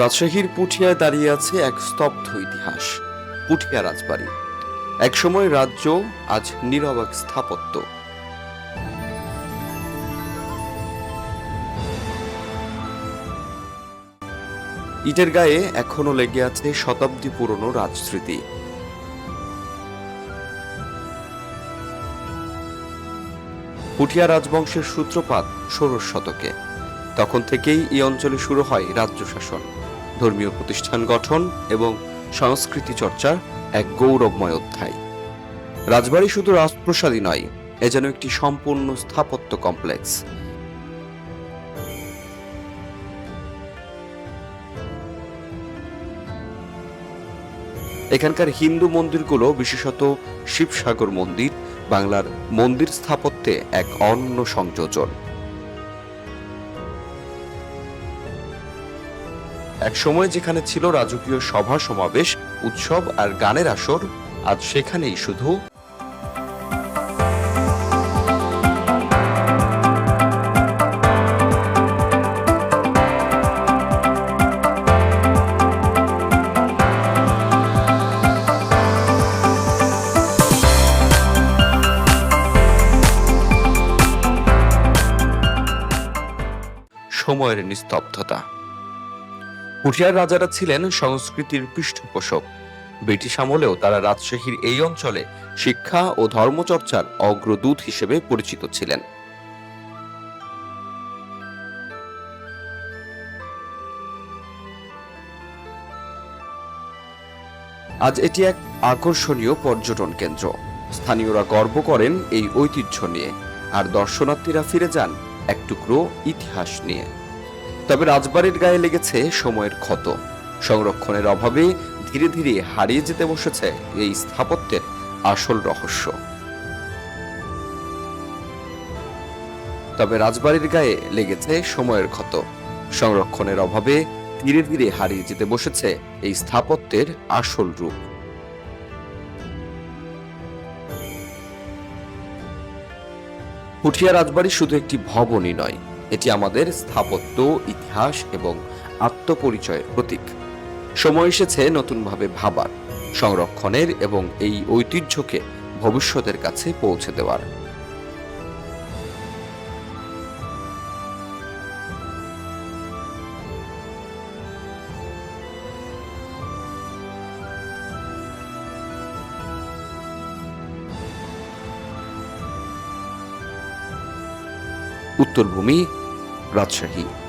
রাজশাহীর পুঠিয়ায় দাঁড়িয়ে আছে এক স্তব্ধ ইতিহাস, পুঠিয়া রাজবাড়ি। একসময় রাজ্য আজ নীরব এক স্থাপত্য। ইটের গায়ে এখনও লেগে আছে শতাব্দী পুরনো রাজস্মৃতি। পুঠিয়া রাজবংশের সূত্রপাত ষোড়শ শতকে। তখন থেকেই এই অঞ্চলে শুরু হয় রাজ্য শাসন। ধর্মীয় প্রতিষ্ঠান গঠন এবং সংস্কৃতি চর্চার এক গৌরবময় অধ্যায়। রাজবাড়ি শুধু রাজপ্রসাদী নয়, এ যেন একটি সম্পূর্ণ স্থাপত্য কমপ্লেক্স। এখানকার হিন্দু মন্দিরগুলো, বিশেষত শিবসাগর মন্দির, বাংলার মন্দির স্থাপত্যে এক অন্য সংযোজন। এক সময় যেখানে ছিল রাজকীয় সভা, সমাবেশ, উৎসব আর গানের আসর, আজ সেখানেই শুধু সময়ের নিস্তব্ধতা। পুঠিয়ার রাজারা ছিলেন সংস্কৃতির পৃষ্ঠপোষক। ব্রিটিশ আমলেও তারা রাজশাহীর এই অঞ্চলে শিক্ষা ও ধর্মচর্চার অগ্রদূত হিসেবে পরিচিত ছিলেন। আজ এটি এক আকর্ষণীয় পর্যটন কেন্দ্র। স্থানীয়রা গর্ব করেন এই ঐতিহ্য নিয়ে, আর দর্শনার্থীরা ফিরে যান এক টুকরো ইতিহাস নিয়ে। তবে রাজবাড়ির গায়ে লেগেছে সময়ের ক্ষত। সংরক্ষণের অভাবে ধীরে ধীরে হারিয়ে যেতে বসেছে এই স্থাপত্যের আসল রহস্য। তবে রাজবাড়ির গায়ে লেগেছে সময়ের ক্ষত। সংরক্ষণের অভাবে ধীরে ধীরে হারিয়ে যেতে বসেছে এই স্থাপত্যের আসল রূপ। পুঠিয়া রাজবাড়ি শুধু একটি ভবনই নয় এটি আমাদের স্থাপত্য, ইতিহাস এবং আত্মপরিচয়ের প্রতীক। সময় এসেছে নতুনভাবে ভাবার, সংরক্ষণের এবং এই ঐতিহ্যকে ভবিষ্যতের কাছে পৌঁছে দেওয়ার। উত্তরভূমি রাজশাহী।